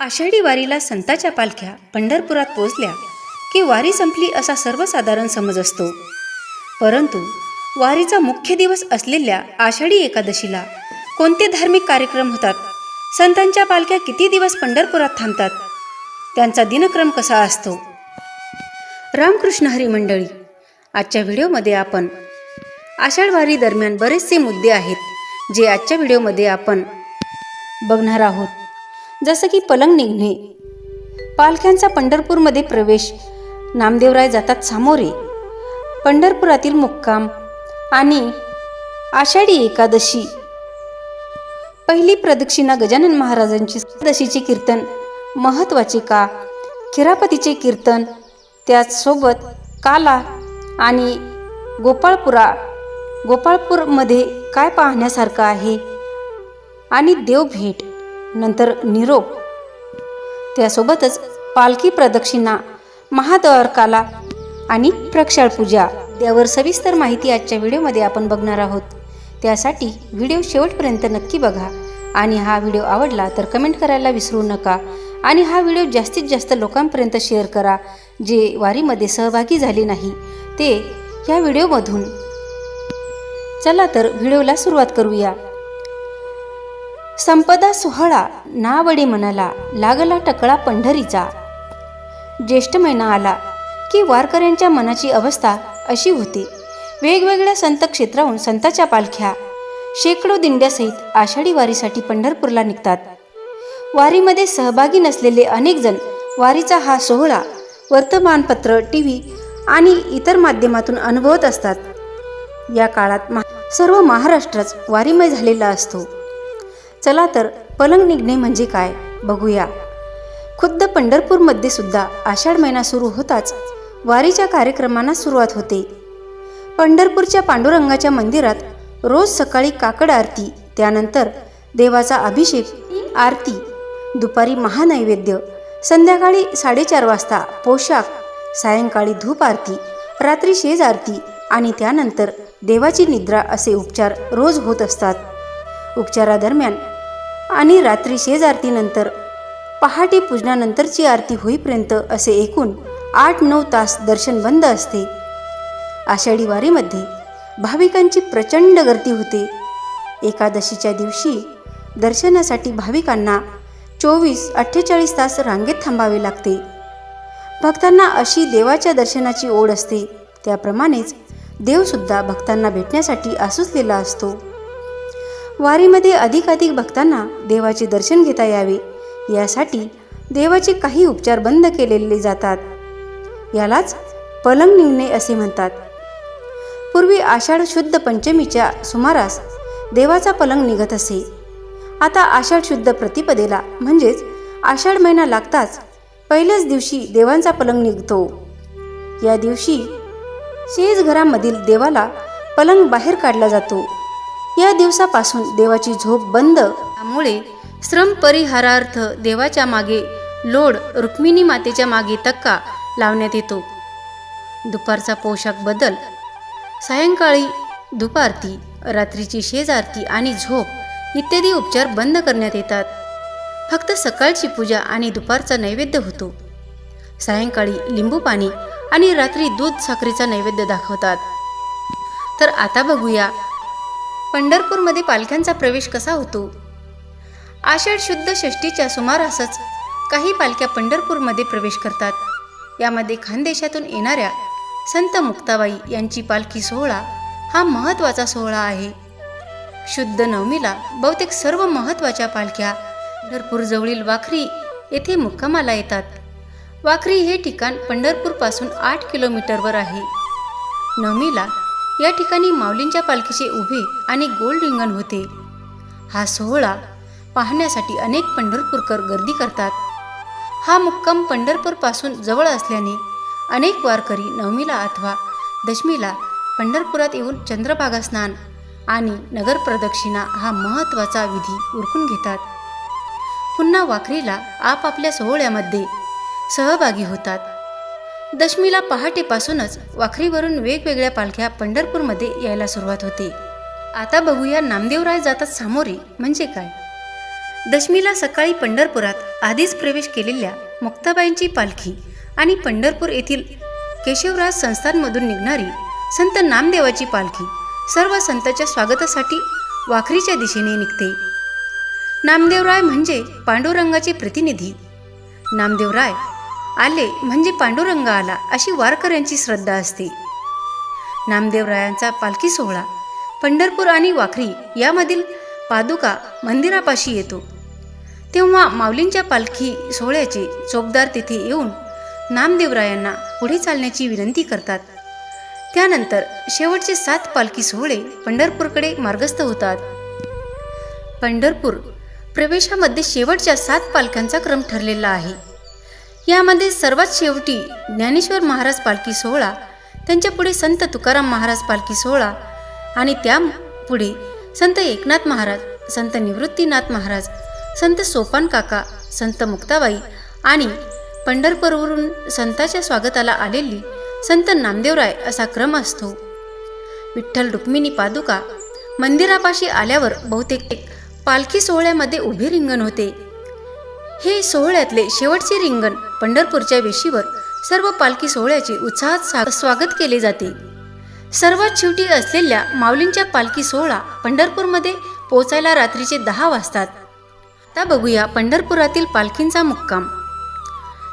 आषाढी वारीला संताच्या पालख्या पंढरपुरात पोचल्या की वारी संपली असा सर्वसाधारण समज असतो. परंतु वारीचा मुख्य दिवस असलेल्या आषाढी एकादशीला कोणते धार्मिक कार्यक्रम होतात? संतांच्या पालख्या किती दिवस पंढरपुरात थांबतात? त्यांचा दिनक्रम कसा असतो? रामकृष्ण हरी मंडळी आजच्या व्हिडिओमध्ये आपण आषाढ वारी दरम्यान बरेचसे मुद्दे आहेत जे आजच्या व्हिडिओमध्ये आपण बघणार आहोत. जसं की पलंग निघणे. पालख्यांचा पंढरपूरमध्ये प्रवेश. नामदेवराय जातात सामोरे. पंढरपुरातील मुक्काम आणि आषाढी एकादशी. पहिली प्रदक्षिणा गजानन महाराजांची दशीचे कीर्तन महत्त्वाचे का खिरापतीचे कीर्तन त्याचसोबत काला आणि गोपाळपुरा गोपाळपूरमध्ये काय पाहण्यासारखं आहे? आणि देवभेट. नंतर निरोप. त्यासोबतच पालखी प्रदक्षिणा महाद्वारकाला आणि प्रक्षाळ पूजा यावर सविस्तर माहिती आजच्या व्हिडिओमध्ये आपण बघणार आहोत. त्यासाठी व्हिडिओ शेवटपर्यंत नक्की बघा. आणि हा व्हिडिओ आवडला तर कमेंट करायला विसरू नका. आणि हा व्हिडिओ जास्तीत जास्त लोकांपर्यंत शेअर करा जे वारीमध्ये सहभागी झाले नाही. ते या व्हिडिओमधून. चला तर व्हिडिओला सुरुवात करूया. संपदा सोहळा नावडी म्हणाला लागला टकळा पंढरीचा. ज्येष्ठ महिना आला की वारकऱ्यांच्या मनाची अवस्था अशी होती. वेगवेगळ्या संत क्षेत्राहून संताच्या पालख्या शेकडो दिंड्यासहित आषाढी वारीसाठी पंढरपूरला निघतात. वारीमध्ये सहभागी नसलेले अनेक जण वारीचा हा सोहळा वर्तमानपत्र टी व्ही आणि इतर माध्यमातून अनुभवत असतात. या काळात मा सर्व महाराष्ट्रच वारीमय झालेला असतो. चला तर पलंग निघणे म्हणजे काय? बघूया. खुद्द पंढरपूरमध्ये सुद्धा आषाढ महिना सुरू होताच वारीच्या कार्यक्रमांना सुरुवात होते. पंढरपूरच्या पांडुरंगाच्या मंदिरात रोज सकाळी काकड आरती त्यानंतर देवाचा अभिषेक आरती दुपारी महानैवेद्य संध्याकाळी साडेचार वाजता पोशाख सायंकाळी धूप आरती रात्री शेज आरती आणि त्यानंतर देवाची निद्रा असे उपचार रोज होत असतात. उपचारादरम्यान आणि रात्री शेज आरतीनंतर पहाटे पूजनानंतरची आरती होईपर्यंत असे एकूण आठ नऊ तास दर्शन बंद असते. आषाढी वारीमध्ये भाविकांची प्रचंड गर्दी होते. एकादशीच्या दिवशी दर्शनासाठी भाविकांना चोवीस अठ्ठेचाळीस तास रांगेत थांबावे लागते. भक्तांना अशी देवाच्या दर्शनाची ओढ असते. त्याप्रमाणेच देवसुद्धा भक्तांना भेटण्यासाठी आसुसलेला असतो. वारीमध्ये अधिकाधिक भक्तांना देवाचे दर्शन घेता यावे. यासाठी देवाचे काही उपचार बंद केलेले जातात. यालाच पलंग निघणे असे म्हणतात. पूर्वी आषाढ शुद्ध पंचमीच्या सुमारास देवाचा पलंग निघत असे. आता आषाढ शुद्ध प्रतिपदेला म्हणजेच आषाढ महिना लागताच पहिल्याच दिवशी देवांचा पलंग निघतो. या दिवशी शेज घरामधील देवाला पलंग बाहेर काढला जातो. या दिवसापासून देवाची झोप बंद. त्यामुळे श्रम परिहारार्थ देवाच्या मागे लोड रुक्मिणी मातेच्या मागे तक्का लावण्यात येतो. दुपारचा पोशाख बदल. सायंकाळी दुपारती रात्रीची शेज आरती आणि झोप इत्यादी उपचार बंद करण्यात येतात. फक्त सकाळची पूजा आणि दुपारचा नैवेद्य होतो. सायंकाळी लिंबू पाणी आणि रात्री दूध साखरेचा नैवेद्य दाखवतात. तर आता बघूया पंढरपूरमध्ये पालख्यांचा प्रवेश कसा होतो? आषाढ शुद्ध षष्टीच्या सुमारासच काही पालख्या पंढरपूरमध्ये प्रवेश करतात. यामध्ये खानदेशातून येणाऱ्या संत मुक्ताबाई यांची पालखी सोहळा हा महत्त्वाचा सोहळा आहे. शुद्ध नवमीला बहुतेक सर्व महत्त्वाच्या पालख्या पंढरपूरजवळील वाखरी येथे मुक्कामाला येतात. वाखरी हे ठिकाण पंढरपूरपासून आठ किलोमीटरवर आहे. नवमीला या ठिकाणी माऊलींच्या पालखीचे उभे आणि गोल रिंगण होते. हा सोहळा पाहण्यासाठी अनेक पंढरपूरकर गर्दी करतात. हा मुक्काम पंढरपूरपासून जवळ असल्याने अनेक वारकरी नवमीला अथवा दशमीला पंढरपुरात येऊन चंद्रभागा स्नान आणि नगर प्रदक्षिणा हा महत्त्वाचा विधी उरकून घेतात. पुन्हा वाखरीला आपापल्या सोहळ्यामध्ये सहभागी होतात. दशमीला पहाटेपासूनच वाखरीवरून वेगवेगळ्या पालख्या पंढरपूरमध्ये यायला सुरुवात होते. आता बघूया नामदेवराय जातात सामोरे म्हणजे काय? दशमीला सकाळी पंढरपुरात आधीच प्रवेश केलेल्या मुक्ताबाईंची पालखी आणि पंढरपूर येथील केशवराज संस्थांमधून निघणारी संत नामदेवाची पालखी सर्व संतांच्या स्वागतासाठी वाखरीच्या दिशेने निघते. नामदेवराय म्हणजे पांडुरंगाचे प्रतिनिधी. नामदेवराय आले म्हणजे पांडुरंग आला अशी वारकऱ्यांची श्रद्धा असते. नामदेवरायांचा पालखी सोहळा पंढरपूर आणि वाखरी यामधील पादुका मंदिरापाशी येतो. तेव्हा माऊलींच्या पालखी सोहळ्याचे चोपदार तिथे येऊन नामदेवरायांना पुढे चालण्याची विनंती करतात. त्यानंतर शेवटचे सात पालखी सोहळे पंढरपूरकडे मार्गस्थ होतात. पंढरपूर प्रवेशामध्ये शेवटच्या सात पालख्यांचा क्रम ठरलेला आहे. यामध्ये सर्वात शेवटी ज्ञानेश्वर महाराज पालखी सोहळा त्यांच्या पुढे संत तुकाराम महाराज पालखी सोहळा आणि त्या पुढे संत एकनाथ महाराज संत निवृत्तीनाथ महाराज संत सोपान काका संत मुक्ताबाई आणि पंढरपूरवरून संताच्या स्वागताला आलेली संत नामदेवराय असा क्रम असतो. विठ्ठल रुक्मिणी पादुका मंदिरापाशी आल्यावर बहुतेक पालखी सोहळ्यामध्ये उभे रिंगण होते. हे सोहळ्यातले शेवटचे रिंगण पंढरपूरच्या वेशीवर सर्व पालखी सोहळ्याचे उत्साहात सा- स्वागत केले जाते. सर्वात शेवटी असलेल्या माऊलींच्या पालखी सोहळा पंढरपूरमध्ये पोचायला रात्रीचे दहा वाजतात. आता बघूया पंढरपुरातील पालखींचा मुक्काम.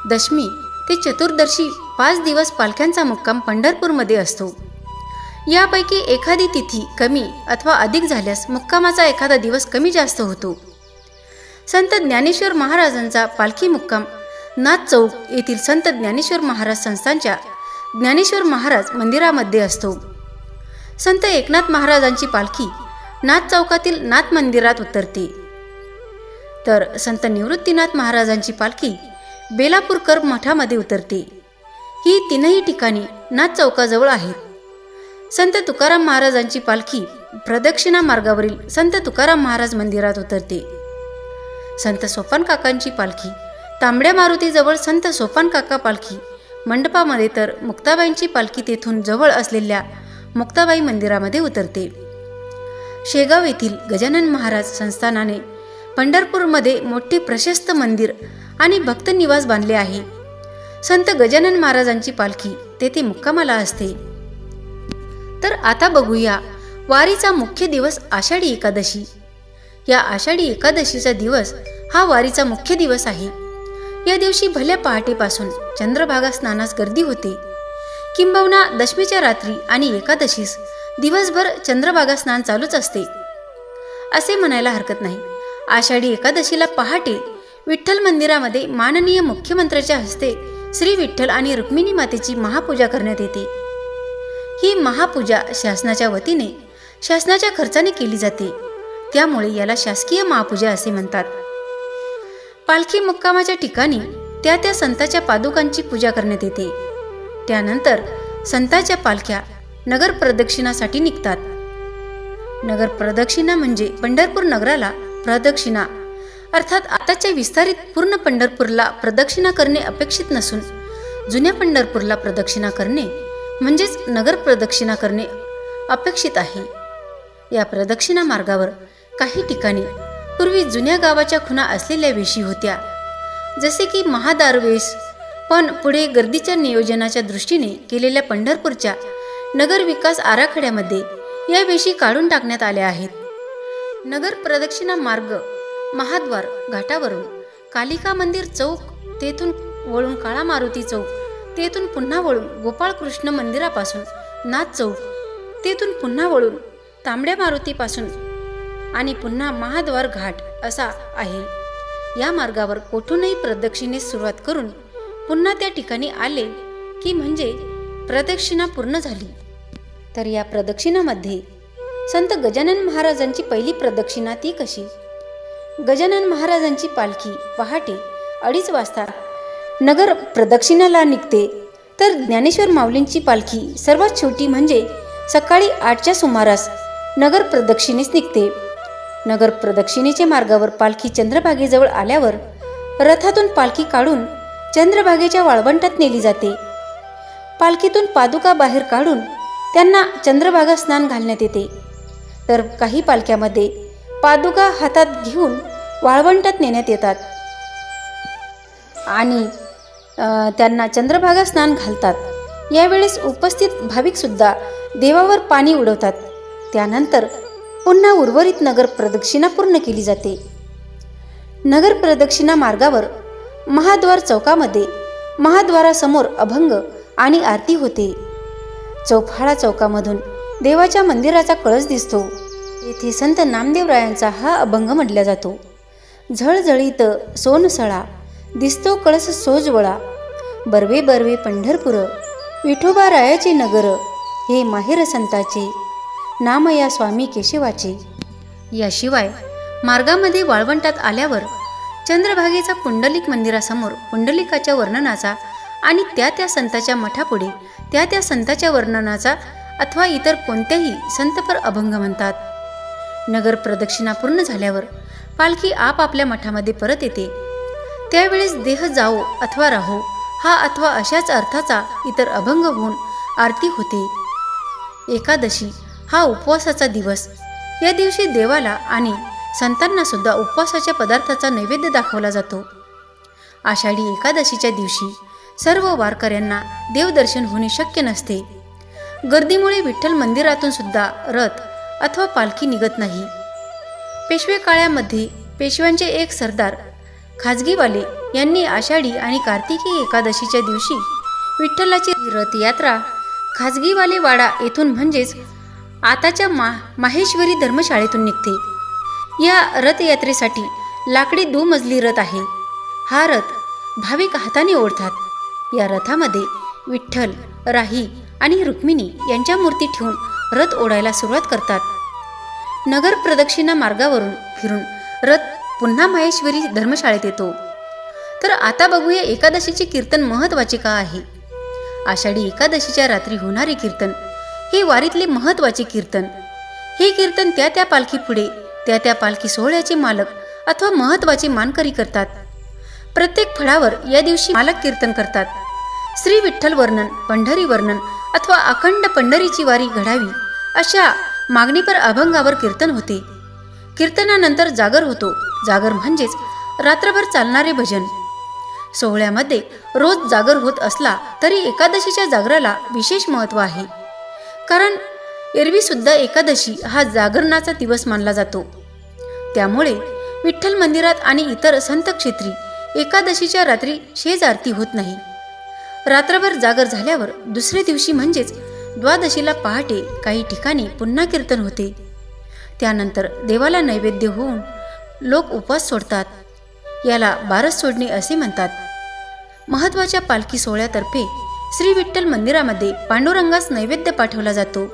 दशमी ते चतुर्दशी पाच दिवस पालख्यांचा मुक्काम पंढरपूरमध्ये असतो. यापैकी एखादी तिथी कमी अथवा अधिक झाल्यास मुक्कामाचा एखादा दिवस कमी जास्त होतो. संत ज्ञानेश्वर महाराजांचा पालखी मुक्काम. नाथ चौक येथील संत ज्ञानेश्वर महाराज संस्थांच्या ज्ञानेश्वर महाराज मंदिरामध्ये असतो. संत एकनाथ महाराजांची पालखी नाथ चौकातील नाथ मंदिरात उतरते. तर संत निवृत्तीनाथ महाराजांची पालखी बेलापूरकर मठामध्ये उतरते. ही तीनही ठिकाणी नाथ चौकाजवळ आहेत. संत तुकाराम महाराजांची पालखी प्रदक्षिणा मार्गावरील संत तुकाराम महाराज मंदिरात उतरते. संत सोपान काकांची पालखी. तांबड्या मारुतीजवळ संत सोपान काका पालखी. मंडपामध्ये तर मुक्ताबाईंची पालखी तेथून जवळ असलेल्या मुक्ताबाई मंदिरामध्ये उतरते. शेगाव येथील गजानन महाराज संस्थानाने पंढरपूरमध्ये मोठे प्रशस्त मंदिर आणि भक्त निवास बांधले आहे. संत गजानन महाराजांची पालखी तेथे मुक्कामाला असते. तर आता बघूया वारीचा मुख्य दिवस आषाढी एकादशी. या आषाढी एकादशीचा दिवस हा वारीचा मुख्य दिवस आहे. या दिवशी भल्या पहाटेपासून चंद्रभागा स्नानास गर्दी होते. किंबहुना दशमीच्या रात्री आणि एकादशीस दिवसभर चंद्रभागा स्नान चालूच असते. असे म्हणायला हरकत नाही. आषाढी एकादशीला पहाटे विठ्ठल मंदिरामध्ये माननीय मुख्यमंत्र्याच्या हस्ते श्री विठ्ठल आणि रुक्मिणी मातेची महापूजा करण्यात येते. ही महापूजा शासनाच्या वतीने शासनाच्या खर्चाने केली जाते. त्यामुळे याला शासकीय महापूजा असे म्हणतात. पालखी मुक्कामाच्या ठिकाणी त्या त्या संताच्या पादुकांची पूजा करण्यात येते. त्यानंतर संताच्या पालख्या नगर प्रदक्षिणासाठी निघतात. नगर प्रदक्षिणा म्हणजे पंढरपूर नगराला प्रदक्षिणा अर्थात आताच्या विस्तारित पूर्ण पंढरपूरला प्रदक्षिणा करणे अपेक्षित नसून जुन्या पंढरपूरला प्रदक्षिणा करणे म्हणजेच नगर प्रदक्षिणा करणे अपेक्षित आहे. या प्रदक्षिणा मार्गावर काही ठिकाणी. पूर्वी जुन्या गावाच्या खुणा असलेल्या वेशी होत्या. जसे की महादारवेस पण पुढे गर्दीच्या नियोजनाच्या दृष्टीने केलेल्या पंढरपूरच्या नगर विकास आराखड्यामध्ये या वेशी काढून टाकण्यात आल्या आहेत. नगर प्रदक्षिणा मार्ग महाद्वार घाटावरून कालिका मंदिर चौक तेथून वळून काळा मारुती चौक तेथून पुन्हा वळून गोपाळकृष्ण मंदिरापासून नाथ चौक तेथून पुन्हा वळून तांबड्या मारुतीपासून आणि पुन्हा महाद्वार घाट असा आहे. या मार्गावर कोठूनही प्रदक्षिणेस सुरुवात करून पुन्हा त्या ठिकाणी आले की म्हणजे प्रदक्षिणा पूर्ण झाली. तर या प्रदक्षिणामध्ये संत गजानन महाराजांची पहिली प्रदक्षिणा ती कशी? गजानन महाराजांची पालखी पहाटे अडीच वाजता नगर प्रदक्षिणाला निघते. तर ज्ञानेश्वर माऊलींची पालखी सर्वात छोटी म्हणजे सकाळी आठच्या सुमारास नगर प्रदक्षिणेस निघते. नगर प्रदक्षिणेच्या मार्गावर पालखी चंद्रभागेजवळ आल्यावर रथातून पालखी काढून चंद्रभागेच्या वाळवंटात नेली जाते. पालखीतून पादुका बाहेर काढून त्यांना चंद्रभागा स्नान घालण्यात येते. तर काही पालख्यामध्ये पादुका हातात घेऊन वाळवंटात नेण्यात येतात. आणि त्यांना चंद्रभागा स्नान घालतात. यावेळेस उपस्थित भाविकसुद्धा देवावर पाणी उडवतात. त्यानंतर पुन्हा उर्वरित नगर प्रदक्षिणा पूर्ण केली जाते. नगर प्रदक्षिणा मार्गावर महाद्वार चौकामध्ये महाद्वारासमोर अभंग आणि आरती होते. चौफाळा चौकामधून देवाच्या मंदिराचा कळस दिसतो. येथे संत नामदेवरायांचा हा अभंग म्हटला जातो. झळझळीत सोनसळा दिसतो कळस सोजवळा बर्वे बर्वे पंढरपूर विठोबा रायाचे नगर हे माहेर संताचे नाम या स्वामी केशवाचे. याशिवाय मार्गामध्ये वाळवंटात आल्यावर चंद्रभागेचा पुंडलिक मंदिरासमोर पुंडलिकाच्या वर्णनाचा आणि त्या त्या संताच्या मठापुढे त्या त्या संताच्या वर्णनाचा अथवा इतर कोणत्याही संतपर अभंग म्हणतात. नगर प्रदक्षिणा पूर्ण झाल्यावर पालखी आपापल्या मठामध्ये परत येते. त्यावेळेस देह जाओ अथवा राहो हा अथवा अशाच अर्थाचा इतर अभंग होऊन आरती होते. एकादशी हा उपवासाचा दिवस. या दिवशी देवाला आणि संतांना सुद्धा उपवासाच्या पदार्थाचा नैवेद्य दाखवला जातो. आषाढी एकादशीच्या दिवशी सर्व वारकऱ्यांना देवदर्शन होणे शक्य नसते. गर्दीमुळे विठ्ठल मंदिरातून सुद्धा रथ अथवा पालखी निघत नाही. पेशवे काळामध्ये पेशव्यांचे एक सरदार खाजगीवाले यांनी आषाढी आणि कार्तिकी एकादशीच्या दिवशी विठ्ठलाची रथयात्रा खाजगीवाले वाडा येथून म्हणजेच आताच्या मा माहेश्वरी धर्मशाळेतून निघते. या रथयात्रेसाठी लाकडी दुमजली रथ आहे. हा रथ भाविक हाताने ओढतात. या रथामध्ये विठ्ठल राही आणि रुक्मिणी यांच्या मूर्ती ठेवून रथ ओढायला सुरुवात करतात. नगर प्रदक्षिणा मार्गावरून फिरून रथ पुन्हा माहेश्वरी धर्मशाळेत येतो. तर आता बघूया एकादशीचे कीर्तन महत्त्वाचे का आहे? आषाढी एकादशीच्या रात्री होणारे कीर्तन हे वारीतले महत्त्वाचे कीर्तन. हे कीर्तन त्या त्या पालखी पुढे त्या त्या पालखी सोहळ्याचे मालक अथवा महत्त्वाचे मानकरी करतात. प्रत्येक फळावर या दिवशी मालक कीर्तन करतात. श्री विठ्ठल वर्णन पंढरी वर्णन अथवा अखंड पंढरीची वारी घडावी अशा मागणीपर अभंगावर कीर्तन होते. कीर्तनानंतर जागर होतो. जागर म्हणजेच रात्रभर चालणारे भजन. सोहळ्यामध्ये रोज जागर होत असला तरी एकादशीच्या जागराला विशेष महत्त्व आहे. कारण एरवीसुद्धा एकादशी हा जागरणाचा दिवस मानला जातो. त्यामुळे विठ्ठल मंदिरात आणि इतर संत क्षेत्री एकादशीच्या रात्री शेज आरती होत नाही. रात्रभर जागर झाल्यावर दुसऱ्या दिवशी म्हणजेच द्वादशीला पहाटे काही ठिकाणी पुन्हा कीर्तन होते. त्यानंतर देवाला नैवेद्य होऊन लोक उपवास सोडतात. याला बारस सोडणे असे म्हणतात. महत्त्वाच्या पालखी सोहळ्यातर्फे श्री विठ्ठल मंदिरामध्ये पांडुरंगास नैवेद्य पाठवला जातो.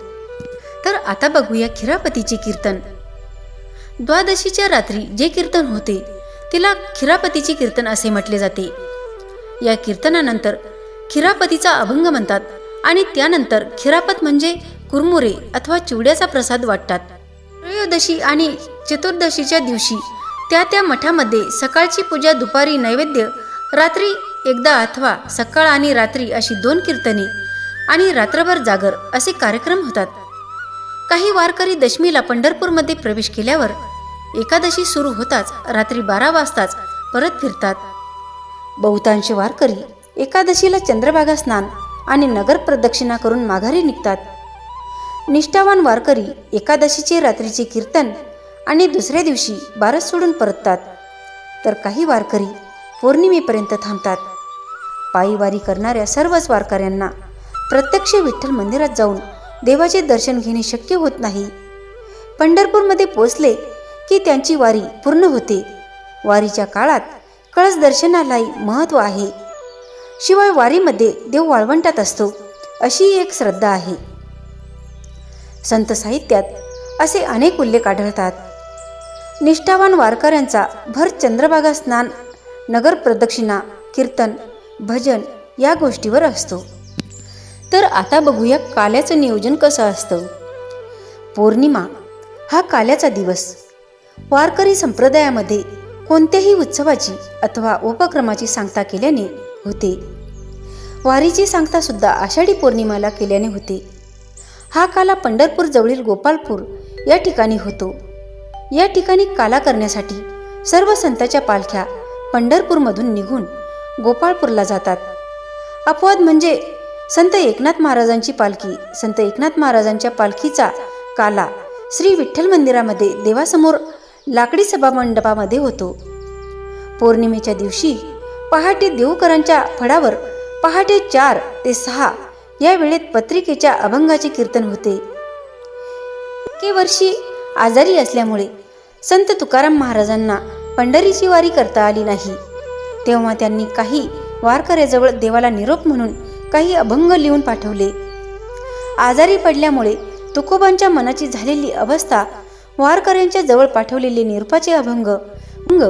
तर आता बघूया खिरापतीचे कीर्तन. द्वादशीच्या रात्री जे कीर्तन होते तिला खिरापतीचे कीर्तन असे म्हटले जाते. या कीर्तनानंतर खिरापतीचा अभंग म्हणतात आणि त्यानंतर खिरापत म्हणजे कुरमुरे अथवा चिवड्याचा प्रसाद वाटतात. त्रयोदशी आणि चतुर्दशीच्या दिवशी त्या त्या मठामध्ये सकाळची पूजा दुपारी नैवेद्य रात्री एकदा अथवा सकाळ आणि रात्री अशी दोन कीर्तने आणि रात्रभर जागर असे कार्यक्रम होतात. काही वारकरी दशमीला पंढरपूरमध्ये प्रवेश केल्यावर एकादशी सुरू होताच रात्री बारा वाजताच परत फिरतात. बहुतांश वारकरी एकादशीला चंद्रभागा स्नान आणि नगर प्रदक्षिणा करून माघारी निघतात. निष्ठावान वारकरी एकादशीचे रात्रीचे कीर्तन आणि दुसऱ्या दिवशी बारस सोडून परततात. तर काही वारकरी पौर्णिमेपर्यंत थांबतात. पायी वारी करणाऱ्या सर्वच वारकऱ्यांना प्रत्यक्ष विठ्ठल मंदिरात जाऊन देवाचे दर्शन घेणे शक्य होत नाही. पंढरपूरमध्ये पोचले की त्यांची वारी पूर्ण होते. वारीच्या काळात कळस दर्शनालाही महत्त्व आहे. शिवाय वारीमध्ये देव वाळवंटात असतो अशी एक श्रद्धा आहे. संत साहित्यात असे अनेक उल्लेख आढळतात. निष्ठावान वारकऱ्यांचा भर चंद्रभागा स्नान नगर प्रदक्षिणा कीर्तन भजन या गोष्टीवर असतो. तर आता बघूया काल्याचं नियोजन कसं असतं. पौर्णिमा हा काल्याचा दिवस. वारकरी संप्रदायामध्ये कोणत्याही उत्सवाची अथवा उपक्रमाची सांगता केल्याने होते. वारीची सांगता सुद्धा आषाढी पौर्णिमाला केल्याने होते. हा काला पंढरपूर जवळील गोपालपूर या ठिकाणी होतो. या ठिकाणी काला करण्यासाठी सर्व संतांच्या पालख्या पंढरपूरमधून निघून गोपाळपूरला जातात. अपवाद म्हणजे संत एकनाथ महाराजांची पालखी संत एकनाथ महाराजांच्या पालखीचा काला श्री विठ्ठल मंदिरामध्ये देवासमोर लाकडी सभा मंडपामध्ये होतो. पौर्णिमेच्या दिवशी पहाटे देवकरांच्या फडावर पहाटे चार ते सहा या वेळेत पत्रिकेच्या अभंगाचे कीर्तन होते. इतके वर्षी आजारी असल्यामुळे संत तुकाराम महाराजांना पंढरीची वारी करता आली नाही. तेव्हा त्यांनी काही वारकऱ्याजवळ देवाला निरोप म्हणून काही अभंग लिहून पाठवले. आजारी पडल्यामुळे तुकोबांच्या मनाची झालेली अवस्था वारकऱ्यांच्या जवळ पाठवलेले निरपाचे अभंग अंग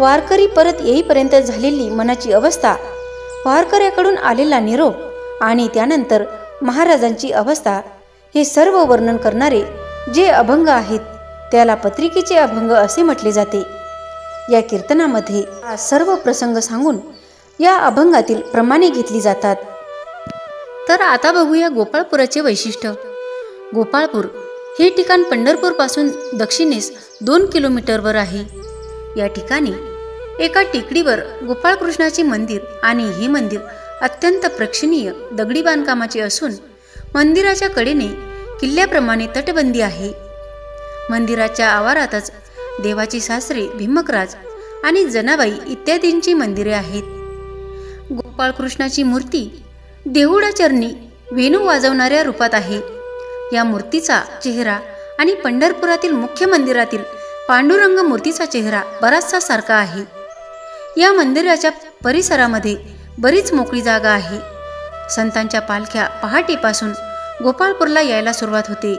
वारकरी परत येईपर्यंत झालेली मनाची अवस्था वारकऱ्याकडून आलेला निरोप आणि त्यानंतर महाराजांची अवस्था हे सर्व वर्णन करणारे जे अभंग आहेत त्याला पत्रिकेचे अभंग असे म्हटले जाते. या कीर्तनामध्ये सर्व प्रसंग सांगून या अभंगातील प्रमाणे घेतली जातात. तर आता बघूया गोपाळपुराचे वैशिष्ट्य. गोपाळपूर हे ठिकाण पंढरपूरपासून दक्षिणेस दोन किलोमीटरवर आहे. या ठिकाणी एका टेकडीवर गोपाळकृष्णाचे मंदिर आणि हे मंदिर अत्यंत प्रेक्षणीय दगडी बांधकामाचे असून मंदिराच्या कडेने किल्ल्याप्रमाणे तटबंदी आहे. मंदिराच्या आवारातच देवाची सासरे भीमकराज आणि जनाबाई इत्यादींची मंदिरे आहेत. गोपाळकृष्णाची मूर्ती देहुडाचरणी वेणू वाजवणाऱ्या रूपात आहे. या मूर्तीचा चेहरा आणि पंढरपुरातील मुख्य मंदिरातील पांडुरंग मूर्तीचा चेहरा बराचसा सारखा आहे. या मंदिराच्या परिसरामध्ये बरीच मोकळी जागा आहे. संतांच्या पालख्या पहाटेपासून गोपाळपूरला यायला सुरुवात होते.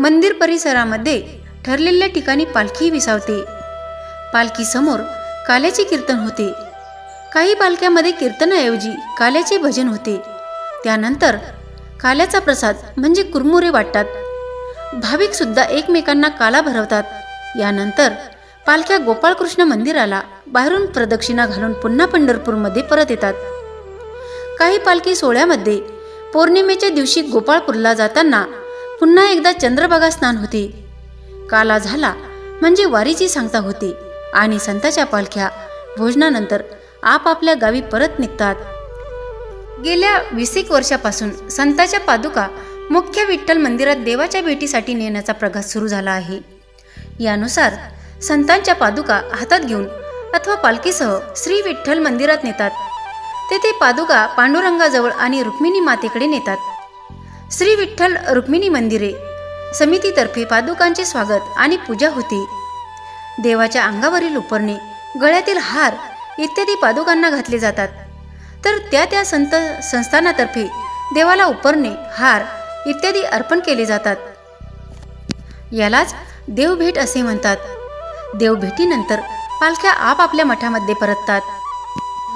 मंदिर परिसरामध्ये ठरलेल्या ठिकाणी पालखी विसावते. पालखीसमोर काल्याचे कीर्तन होते. काही पालख्यामध्ये कीर्तनाऐवजी काल्याचे भजन होते. त्यानंतर काल्याचा प्रसाद म्हणजे कुरमुरे वाटतात. भाविक सुद्धा एकमेकांना काला भरवतात. यानंतर पालख्या गोपाळकृष्ण मंदिराला बाहेरून प्रदक्षिणा घालून पुन्हा पंढरपूरमध्ये परत येतात. काही पालखी सोहळ्यामध्ये पौर्णिमेच्या दिवशी गोपाळपूरला जाताना पुन्हा एकदा चंद्रभागा स्नान होते. काला झाला म्हणजे वारीची सांगता होते. आणि संताच्या पालख्या भोजनानंतर आपापल्या गावी परत निघतात. गेल्या वीस एक वर्षापासून संताच्या पादुका मुख्य विठ्ठल मंदिरात देवाच्या भेटीसाठी नेण्याचा प्रघात सुरू झाला आहे. यानुसार संतांच्या पादुका हातात घेऊन अथवा पालखीसह श्री विठ्ठल मंदिरात नेतात. तेथे पादुका पांडुरंगाजवळ आणि रुक्मिणी मातेकडे नेतात. श्री विठ्ठल रुक्मिणी मंदिरे समितीतर्फे पादुकांचे स्वागत आणि पूजा होते. देवाच्या अंगावरील उपरणे गळ्यातील हार इत्यादी पादुकांना घातले जातात. तर त्या त्या संत संस्थानातर्फे देवाला उपरणे हार इत्यादी अर्पण केले जातात. यालाच देवभेट असे म्हणतात. देवभेटीनंतर पालख्या आपापल्या मठामध्ये परततात.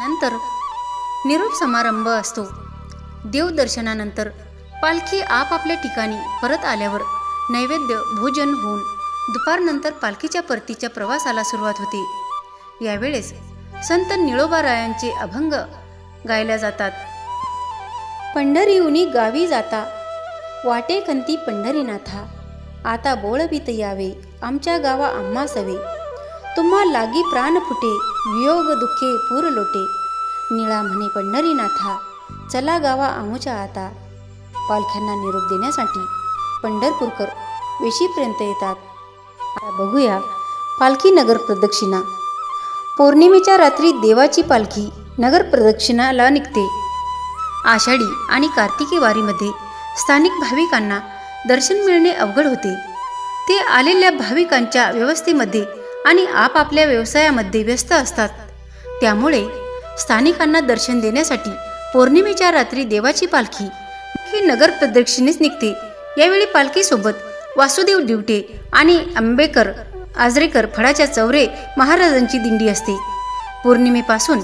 नंतर निरोप समारंभ असतो. देवदर्शनानंतर पालखी आपापल्या ठिकाणी परत आल्यावर नैवेद्य भोजन होऊन दुपारनंतर पालखीच्या परतीच्या प्रवासाला सुरुवात होते. यावेळेस संत निळोबारायांचे अभंग गायल्या जातात. पंढरीउनी गावी जाता. वाटे खंती पंढरीनाथा आता बोळबीत यावे आमच्या गावा आम्हा सवे. तुम्हा लागी प्राण फुटे वियोग दुःखे पूर लोटे. निळा म्हणे पंढरीनाथा चला गावा आमुच्या आता. पालख्यांना निरोप देण्यासाठी पंढरपूरकर वेशीपर्यंत येतात. आता बघूया पालखी नगर प्रदक्षिणा. पौर्णिमेच्या रात्री देवाची पालखी नगर प्रदक्षिणाला निघते. आषाढी आणि कार्तिकी वारीमध्ये स्थानिक भाविकांना दर्शन मिळणे अवघड होते. ते आलेल्या भाविकांच्या व्यवस्थेमध्ये आणि आपापल्या व्यवसायामध्ये व्यस्त असतात. त्यामुळे स्थानिकांना दर्शन देण्यासाठी पौर्णिमेच्या रात्री देवाची पालखी ही नगर प्रदक्षिणेस निघते. यावेळी पालखीसोबत वासुदेव दिवटे आणि आंबेकर आजरेकर फळाच्या चौरे महाराजांची दिंडी असते. पौर्णिमेपासून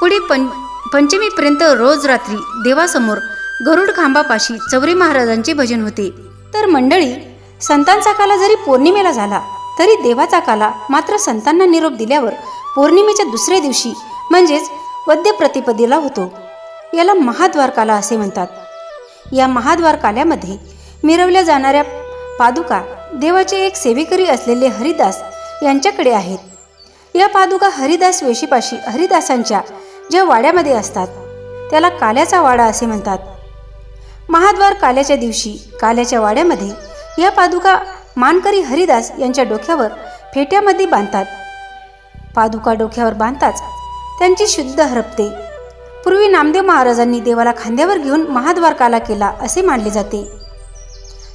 पुढे पं पंचमीपर्यंत रोज रात्री देवासमोर गरुड खांबापाशी चौरे महाराजांचे भजन होते. तर मंडळी संतांचा काला जरी पौर्णिमेला झाला तरी देवाचा काला मात्र संतांना निरोप दिल्यावर पौर्णिमेच्या दुसऱ्या दिवशी म्हणजेच वद्य प्रतिपदेला होतो. याला महाद्वारकाला असे म्हणतात. या महाद्वारकाल्यामध्ये मिरवल्या जाणाऱ्या पादुका देवाचे एक सेवेकरी असलेले हरिदास यांच्याकडे आहेत. या पादुका हरिदास वेशीपाशी हरिदासांच्या ज्या वाड्यामध्ये असतात त्याला काल्याचा वाडा असे म्हणतात. महाद्वार काल्याच्या दिवशी काल्याच्या वाड्यामध्ये या पादुका मानकरी हरिदास यांच्या डोक्यावर फेट्यामध्ये बांधतात. पादुका डोक्यावर बांधताच त्यांची शुद्ध हरपते. पूर्वी नामदेव महाराजांनी देवाला खांद्यावर घेऊन महाद्वार काला केला असे मानले जाते.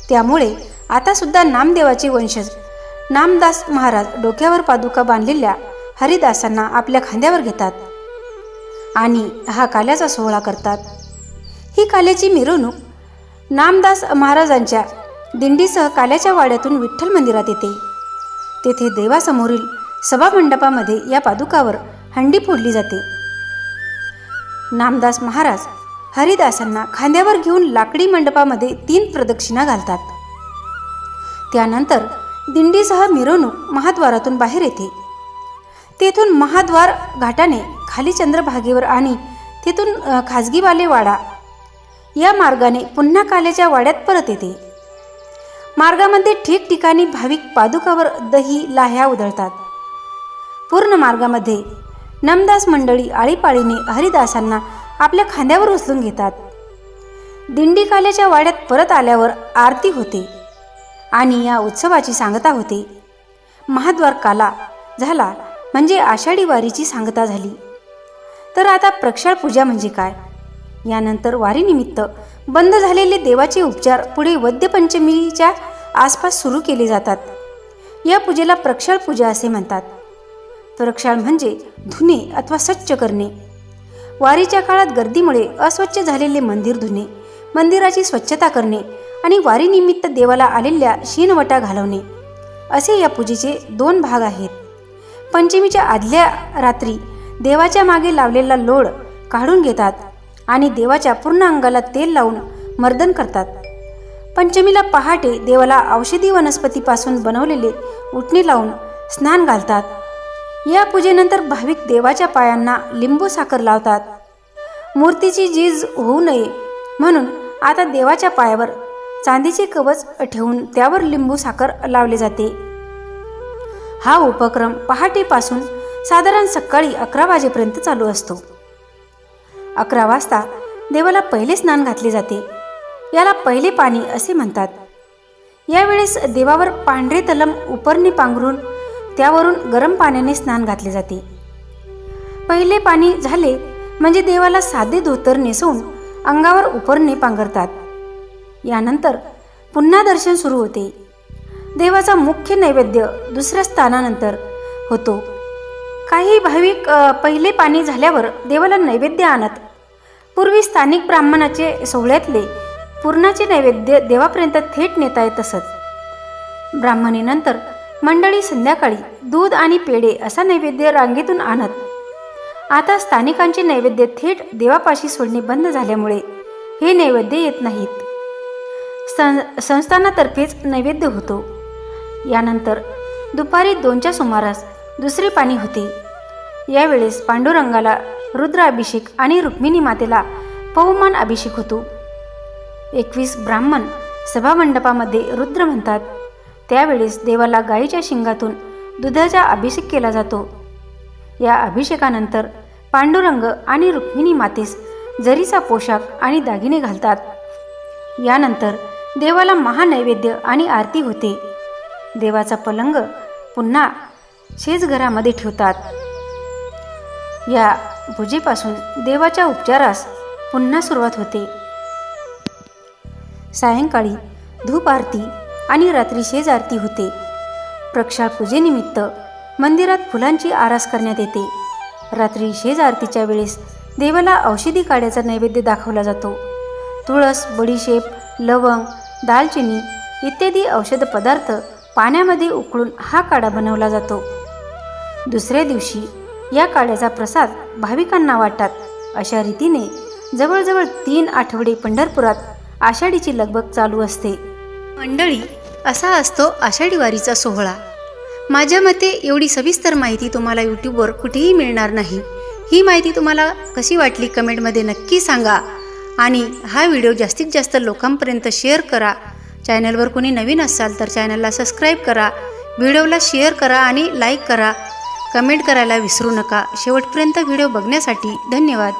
त्यामुळे आता सुद्धा नामदेवाचे वंशज. नामदास महाराज डोक्यावर पादुका बांधलेल्या हरिदासांना आपल्या खांद्यावर घेतात आणि हा काल्याचा सोहळा करतात. ही काल्याची मिरवणूक नामदास महाराजांच्या दिंडीसह काल्याच्या वाड्यातून विठ्ठल मंदिरात येते. तेथे देवासमोरील सभामंडपामध्ये या पादुकावर हंडी फोडली जाते. नामदास महाराज हरिदासांना खांद्यावर घेऊन लाकडी मंडपामध्ये तीन प्रदक्षिणा घालतात. त्यानंतर दिंडीसह मिरवणूक महाद्वारातून बाहेर येते. तेथून महाद्वार घाटाने खाली चंद्रभागेवर आणि तेथून खाजगीवाले वाडा या मार्गाने पुन्हा काल्याच्या वाड्यात परत येते. मार्गामध्ये ठिकठिकाणी भाविक पादुकावर दही लाह्या उधळतात. पूर्ण मार्गामध्ये नमदास मंडळी आळीपाळीने हरिदासांना आपल्या खांद्यावर उचलून घेतात. दिंडी काल्याच्या वाड्यात परत आल्यावर आरती होते. आणि या उत्सवाची सांगता होते. महाद्वार काला झाला म्हणजे आषाढी वारीची सांगता झाली. तर आता प्रक्षाळ पूजा म्हणजे काय? यानंतर वारीनिमित्त बंद झालेले देवाचे उपचार पुढे वद्यपंचमीच्या आसपास सुरू केले जातात. या पूजेला प्रक्षाळ पूजा असे म्हणतात. प्रक्षाळ म्हणजे धुणे अथवा स्वच्छ करणे. वारीच्या काळात गर्दीमुळे अस्वच्छ झालेले मंदिर धुणे मंदिराची स्वच्छता करणे आणि वारीनिमित्त देवाला आलेल्या शीनवटा घालवणे असे या पूजेचे दोन भाग आहेत. पंचमीच्या आदल्या रात्री देवाच्या मागे लावलेला लोळ काढून घेतात आणि देवाच्या पूर्ण अंगाला तेल लावून मर्दन करतात. पंचमीला पहाटे देवाला औषधी वनस्पतीपासून बनवलेले उठणे लावून स्नान घालतात. या पूजेनंतर भाविक देवाच्या पायांना लिंबू साखर लावतात. मूर्तीची झीज होऊ नये म्हणून आता देवाच्या पायावर चांदीचे कवच ठेवून त्यावर लिंबू साखर लावले जाते. हा उपक्रम पहाटेपासून साधारण सकाळी अकरा वाजेपर्यंत चालू असतो. अकरा वाजता देवाला पहिले स्नान घातले जाते. याला पहिले पाणी असे म्हणतात. यावेळेस देवावर पांढरे तलम उपरणी पांघरून त्यावरून गरम पाण्याने स्नान घातले जाते. पहिले पाणी झाले म्हणजे देवाला साधे धोतर नेसून अंगावर उपरणे पांघरतात. यानंतर पुन्हा दर्शन सुरू होते. देवाचा मुख्य नैवेद्य दुसऱ्या स्थानानंतर होतो. काही भाविक पहिले पाणी झाल्यावर देवाला नैवेद्य आणत पूर्वी स्थानिक ब्राह्मणाचे सोहळ्यातले पूर्णाचे नैवेद्य देवापर्यंत थेट नेता येत असत. ब्राह्मणीनंतर मंडळी संध्याकाळी दूध आणि पेढे असा नैवेद्य रांगेतून आणत. आता स्थानिकांचे नैवेद्य थेट देवापाशी सोडणे बंद झाल्यामुळे हे नैवेद्य येत नाहीत. सं संस्थानातर्फेच नैवेद्य होतो. यानंतर दुपारी दोनच्या सुमारास दुसरे पाणी होते. यावेळेस पांडुरंगाला रुद्राभिषेक आणि रुक्मिणी मातेला पवमान अभिषेक होतो. एकवीस ब्राह्मण सभामंडपामध्ये रुद्र म्हणतात त्यावेळेस देवाला गायीच्या शिंगातून दुधाचा अभिषेक केला जातो. या अभिषेकानंतर पांडुरंग आणि रुक्मिणी मातेस जरीचा पोशाख आणि दागिने घालतात. यानंतर देवाला महानैवेद्य आणि आरती होते. देवाचा पलंग पुन्हा शेजघरामध्ये ठेवतात. या पूजेपासून देवाच्या उपचारास पुन्हा सुरुवात होते. सायंकाळी धूप आरती आणि रात्री शेज आरती होते. प्रक्षाळ पूजेनिमित्त मंदिरात फुलांची आरास करण्यात येते. रात्री शेज आरतीच्या वेळेस देवाला औषधी काड्याचा नैवेद्य दाखवला जातो. तुळस बडीशेप लवंग दालचिनी इत्यादी औषध पदार्थ पाण्यामध्ये उकळून हा काढा बनवला जातो. दुसऱ्या दिवशी या काड्याचा प्रसाद भाविकांना वाटतात. अशा रीतीने जवळजवळ तीन आठवडे पंढरपुरात आषाढीची लगबग चालू असते. मंडळी असा असतो आषाढी वारीचा सोहळा. माझ्या मते एवढी सविस्तर माहिती तुम्हाला यूट्यूबवर कुठेही मिळणार नाही. ही माहिती तुम्हाला कशी वाटली कमेंटमध्ये नक्की सांगा आणि हा व्हिडिओ जास्तीत जास्त लोकांपर्यंत शेअर करा. चॅनलवर कोणी नवीन असाल तर चॅनलला सबस्क्राईब करा. व्हिडिओला शेअर करा आणि लाईक करा. कमेंट करायला विसरू नका. शेवटपर्यंत व्हिडिओ बघण्यासाठी धन्यवाद.